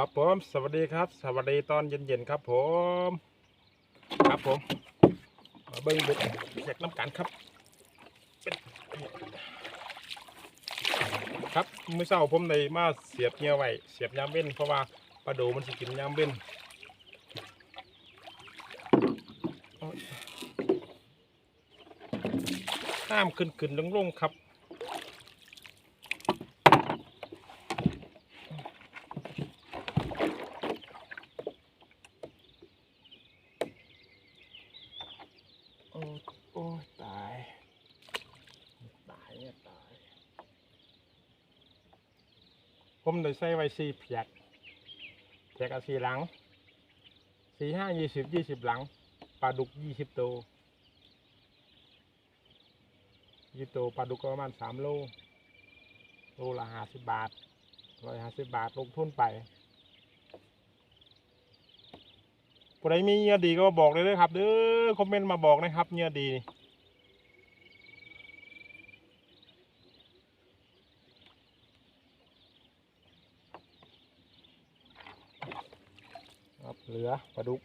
ครับผม สวัสดีครับ สวัสดีตอนเย็นๆครับผม ครับผมมาเบิ้งเบ็ดแยกน้ำกันครับ ครับเมื่อเช้าผมในมาเสียบเงี้ยไว้เสียบยามเว้นเพราะว่าปลาโดมันสิกินยามเว้นห้ามขึ้นขึ้นลงลงๆครับ โอ้โอ้ยตาย ตายเนี่ยตาย ผมได้ใส่ไว้สี่เพียกเพียกกับสี่หลังสี่ห้ายี่สิบยี่สิบหลังปลาดุกยี่สิบตัวยี่ตัวปลาดุกประมาณสามโลโลละห้าสิบบาทร้อยห้าสิบบาทลงทุนไปผู้ใดมีเนื้อดีก็บอกเลยเด้อครับเด้อคอมเมนต์มาบอกนะครับเนื้อดี เหลือปลาดุก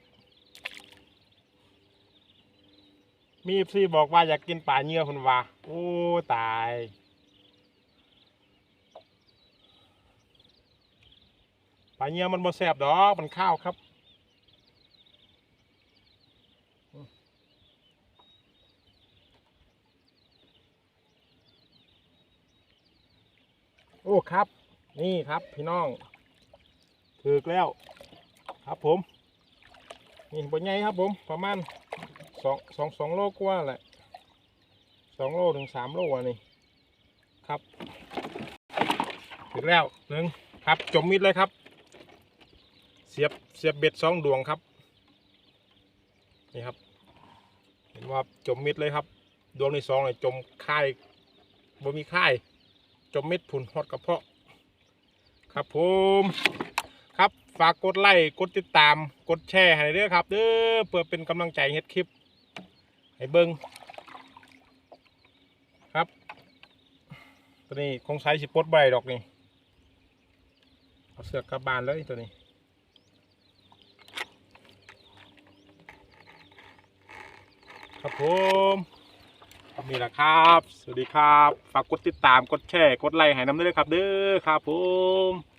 มีซีบอกว่าอยากกินปลาเนื้อคุณว่าโอ้ตายปลาเนื้อมันบ่แซ่บดอกมันข้าวครับโอ้ครับ นี่ครับพี่น้องถึกแล้ว ครับผม นี่บนใหญ่ครับผม ประมาณสองสองสองโลกว่าแหละสองโลถึงสามโลอะนี่ครับ ถึงแล้วหนึ่งครับ จมมิดเลยครับ เสียบเสียบเบ็ดสองดวงครับ นี่ครับ เห็นว่าจมมิดเลยครับ ดวงที่สองเลยจมค่ายบ่มีค่าย จมมิดผุนฮอดกระเพาะ ครับผม ฝากกดไลค์กดติดตามกดแชร์ให้ด้วยครับเด้อเพื่อเป็นกำลังใจเฮ็ดคลิป ให้เบิ้งครับตัวนี้คงใช้สิปดใบดอกนี่เอาเสือกกลับบานเลยตัวนี้ครับผมนี่แหละครับ สวัสดีครับ ฝากกดติดตาม กดแชร์ กดไลค์ให้น้ำด้วยครับ เด้อครับผม